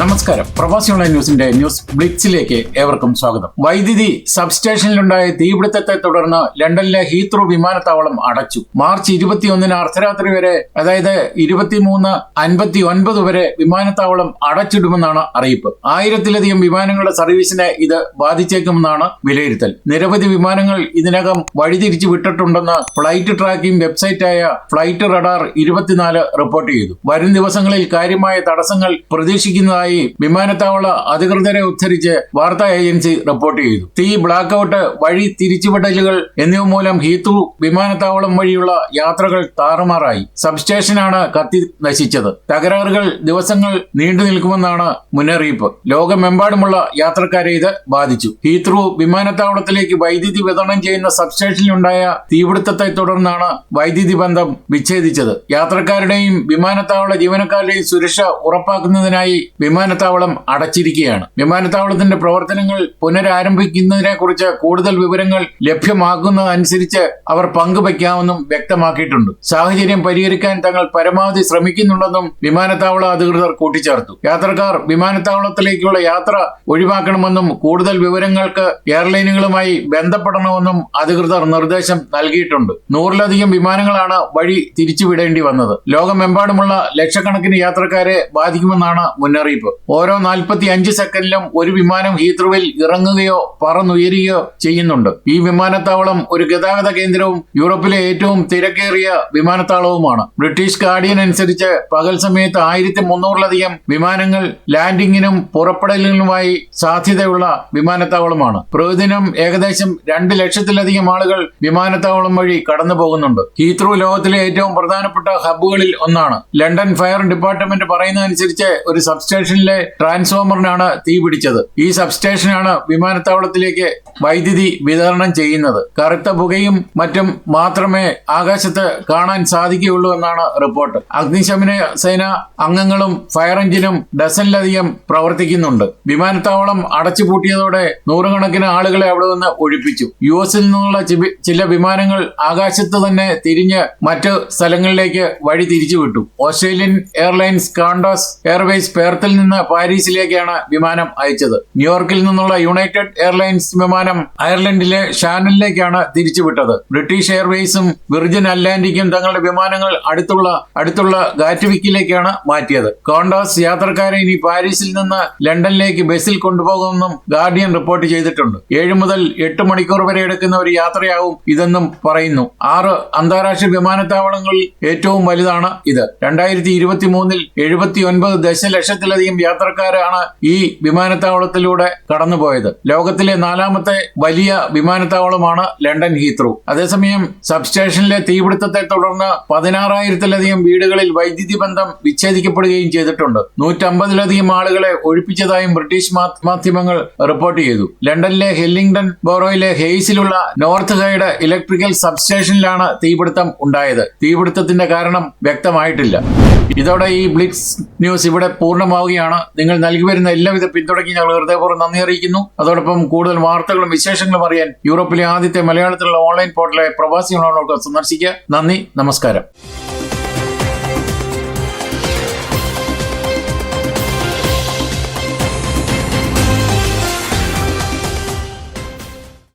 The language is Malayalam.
നമസ്കാരം. പ്രവാസി ഓൺലൈൻ ന്യൂസിന്റെ ന്യൂസ് ബ്ലിറ്റ്സിലേക്ക് ഏവർക്കും സ്വാഗതം. വൈദ്യുതി സബ്സ്റ്റേഷനിലുണ്ടായ തീപിടുത്തത്തെ തുടർന്ന് ലണ്ടനിലെ ഹീത്രൂ വിമാനത്താവളം അടച്ചു. മാർച്ച് ഇരുപത്തിയൊന്നിന് അർദ്ധരാത്രി വരെ അതായത് ഇരുപത്തിമൂന്ന് അൻപത്തി ഒൻപത് വരെ വിമാനത്താവളം അടച്ചിടുമെന്നാണ് അറിയിപ്പ്. ആയിരത്തിലധികം വിമാനങ്ങളുടെ സർവീസിനെ ഇത് ബാധിച്ചേക്കുമെന്നാണ് വിലയിരുത്തൽ. നിരവധി വിമാനങ്ങൾ ഇതിനകം വഴിതിരിച്ചു വിട്ടിട്ടുണ്ടെന്ന് ഫ്ലൈറ്റ് ട്രാക്കിംഗ് വെബ്സൈറ്റായ ഫ്ലൈറ്റ് റഡാർ ഇരുപത്തിനാല് റിപ്പോർട്ട് ചെയ്തു. വരും ദിവസങ്ങളിൽ കാര്യമായ തടസ്സങ്ങൾ പ്രതീക്ഷിക്കുന്നതായി വിമാനത്താവള അധികൃതരെ ഉദ്ധരിച്ച് വാർത്താ ഏജൻസി റിപ്പോർട്ട് ചെയ്തു. തീ ബ്ലാക്ക് ഔട്ട് വഴി തിരിച്ചുവിടലുകൾ എന്നിവ മൂലം ഹീത്രു വിമാനത്താവളം വഴിയുള്ള യാത്രകൾ താറുമാറായി. സബ്സ്റ്റേഷനാണ് കത്തി നശിച്ചത്. തകരാറുകൾ ദിവസങ്ങൾ നീണ്ടു നിൽക്കുമെന്നാണ് മുന്നറിയിപ്പ്. ലോകമെമ്പാടുമുള്ള യാത്രക്കാരെ ഇത് ബാധിച്ചു. ഹീത്രു വിമാനത്താവളത്തിലേക്ക് വൈദ്യുതി വിതരണം ചെയ്യുന്ന സബ്സ്റ്റേഷനിലുണ്ടായ തീപിടുത്തത്തെ തുടർന്നാണ് വൈദ്യുതി ബന്ധം വിച്ഛേദിച്ചത്. യാത്രക്കാരുടെയും വിമാനത്താവള ജീവനക്കാരുടെയും സുരക്ഷ ഉറപ്പാക്കുന്നതിനായി വിമാനത്താവളം അടച്ചിരിക്കുകയാണ്. വിമാനത്താവളത്തിന്റെ പ്രവർത്തനങ്ങൾ പുനരാരംഭിക്കുന്നതിനെ കുറിച്ച് കൂടുതൽ വിവരങ്ങൾ ലഭ്യമാക്കുന്നതനുസരിച്ച് അവർ പങ്കുവയ്ക്കാമെന്നും വ്യക്തമാക്കിയിട്ടുണ്ട്. സാഹചര്യം പരിഹരിക്കാൻ തങ്ങൾ പരമാവധി ശ്രമിക്കുന്നുണ്ടെന്നും വിമാനത്താവള അധികൃതർ കൂട്ടിച്ചേർത്തു. യാത്രക്കാർ വിമാനത്താവളത്തിലേക്കുള്ള യാത്ര ഒഴിവാക്കണമെന്നും കൂടുതൽ വിവരങ്ങൾക്ക് എയർലൈനുകളുമായി ബന്ധപ്പെടണമെന്നും അധികൃതർ നിർദ്ദേശം നൽകിയിട്ടുണ്ട്. നൂറിലധികം വിമാനങ്ങളാണ് വഴി തിരിച്ചുവിടേണ്ടി വന്നത്. ലോകമെമ്പാടുമുള്ള ലക്ഷക്കണക്കിന് യാത്രക്കാരെ ബാധിക്കുമെന്നാണ് മുന്നറിയിപ്പ്. ഓരോ നാൽപ്പത്തി അഞ്ച് സെക്കൻഡിലും ഒരു വിമാനം ഹീത്രുവിൽ ഇറങ്ങുകയോ പറന്നുയരുകയോ ചെയ്യുന്നുണ്ട്. ഈ വിമാനത്താവളം ഒരു ഗതാഗത കേന്ദ്രവും യൂറോപ്പിലെ ഏറ്റവും തിരക്കേറിയ വിമാനത്താവളവുമാണ്. ബ്രിട്ടീഷ് ഗാർഡിയൻ അനുസരിച്ച് പകൽ സമയത്ത് ആയിരത്തി മുന്നൂറിലധികം വിമാനങ്ങൾ ലാൻഡിങ്ങിനും പുറപ്പെടലിനുമായി സാധ്യതയുള്ള വിമാനത്താവളമാണ്. പ്രതിദിനം ഏകദേശം രണ്ട് ലക്ഷത്തിലധികം ആളുകൾ വിമാനത്താവളം വഴി കടന്നു പോകുന്നുണ്ട്. ഹീത്രൂ ലോകത്തിലെ ഏറ്റവും പ്രധാനപ്പെട്ട ഹബ്ബുകളിൽ ഒന്നാണ്. ലണ്ടൻ ഫയർ ഡിപ്പാർട്ട്മെന്റ് പറയുന്നതനുസരിച്ച് ഒരു സബ്സ്റ്റേഷനിലെ ട്രാൻസ്ഫോമറിനാണ് തീ പിടിച്ചത്. ഈ സബ്സ്റ്റേഷനാണ് വിമാനത്താവളത്തിലേക്ക് വൈദ്യുതി വിതരണം ചെയ്യുന്നത്. കറുത്ത പുകയും മറ്റും മാത്രമേ ആകാശത്ത് കാണാൻ സാധിക്കുകയുള്ളൂ എന്നാണ് റിപ്പോർട്ട്. അഗ്നിശമന സേന അംഗങ്ങളും ഫയർ എഞ്ചിനും ഡസനിലധികം പ്രവർത്തിക്കുന്നുണ്ട്. വിമാനത്താവളം അടച്ചുപൂട്ടിയതോടെ നൂറുകണക്കിന് ആളുകളെ അവിടെ നിന്ന് ഒഴിപ്പിച്ചു. യു എസിൽ നിന്നുള്ള ചില വിമാനങ്ങൾ ആകാശത്ത് തന്നെ തിരിഞ്ഞ് മറ്റ് സ്ഥലങ്ങളിലേക്ക് വഴി തിരിച്ചുവിട്ടു. ഓസ്ട്രേലിയൻ എയർലൈൻസ് കാണ്ടോസ് എയർവേസ് പേർത്തിൽ നിന്ന് പാരീസിലേക്കാണ് വിമാനം അയച്ചത്. ന്യൂയോർക്കിൽ നിന്നുള്ള യുണൈറ്റഡ് എയർലൈൻസ് വിമാനം അയർലൻഡിലെ ഷാനലിലേക്കാണ് തിരിച്ചുവിട്ടത്. ബ്രിട്ടീഷ് എയർവേസും വിർജിൻ അറ്റ്ലാന്റിക്കും തങ്ങളുടെ വിമാനങ്ങൾ അടുത്തുള്ള അടുത്തുള്ള ഗാറ്റ്വിക്കിലേക്കാണ് മാറ്റിയത്. കോണ്ടോസ് യാത്രക്കാരെ ഇനി പാരീസിൽ നിന്ന് ലണ്ടനിലേക്ക് ബസ്സിൽ കൊണ്ടുപോകുമെന്നും ഗാർഡിയൻ റിപ്പോർട്ട് ചെയ്തിട്ടുണ്ട്. ഏഴ് മുതൽ എട്ട് മണിക്കൂർ വരെ എടുക്കുന്ന ഒരു യാത്രയാവും ഇതെന്നും പറയുന്നു. ആറ് അന്താരാഷ്ട്ര വിമാനത്താവളങ്ങളിൽ ഏറ്റവും വലുതാണ് ഇത്. രണ്ടായിരത്തി ഇരുപത്തി മൂന്നിൽ എഴുപത്തി ഒൻപത് ദശലക്ഷത്തിലധികം യാത്രക്കാരാണ് ഈ വിമാനത്താവളത്തിലൂടെ കടന്നുപോയത്. ലോകത്തിലെ നാലാമത്തെ വലിയ വിമാനത്താവളമാണ് ലണ്ടൻ ഹീത്രൂ. അതേസമയം സബ്സ്റ്റേഷനിലെ തീപിടുത്തത്തെ തുടർന്ന് പതിനാറായിരത്തിലധികം വീടുകളിൽ വൈദ്യുതി ബന്ധം വിച്ഛേദിക്കപ്പെടുകയും ചെയ്തിട്ടുണ്ട്. നൂറ്റമ്പതിലധികം ആളുകളെ ഒഴിപ്പിച്ചതായും ബ്രിട്ടീഷ് മാധ്യമങ്ങൾ റിപ്പോർട്ട് ചെയ്തു. ലണ്ടനിലെ ഹെല്ലിംഗ്ടൺ ബോറോയിലെ ഹെയ്സിലുള്ള നോർത്ത് ഹൈഡ് ഇലക്ട്രിക്കൽ സബ്സ്റ്റേഷനിലാണ് തീപിടുത്തം ഉണ്ടായത്. തീപിടുത്തത്തിന്റെ കാരണം വ്യക്തമായിട്ടില്ല. ഇതോടെ ഈ ബ്ലിറ്റ്സ് ന്യൂസ് ഇവിടെ പൂർണമാവുകയാണ്. നിങ്ങൾ നൽകി വരുന്ന എല്ലാവിധ പിന്തുണയ്ക്കും ഞങ്ങൾ ഹൃദയപൂർവം നന്ദി അറിയിക്കുന്നു. അതോടൊപ്പം കൂടുതൽ വാർത്തകളും വിശേഷങ്ങളും അറിയാൻ യൂറോപ്പിലെ ആദ്യത്തെ മലയാളത്തിലുള്ള ഓൺലൈൻ പോർട്ടലായ പ്രവാസി സന്ദർശിക്കുക. നന്ദി നമസ്കാരം.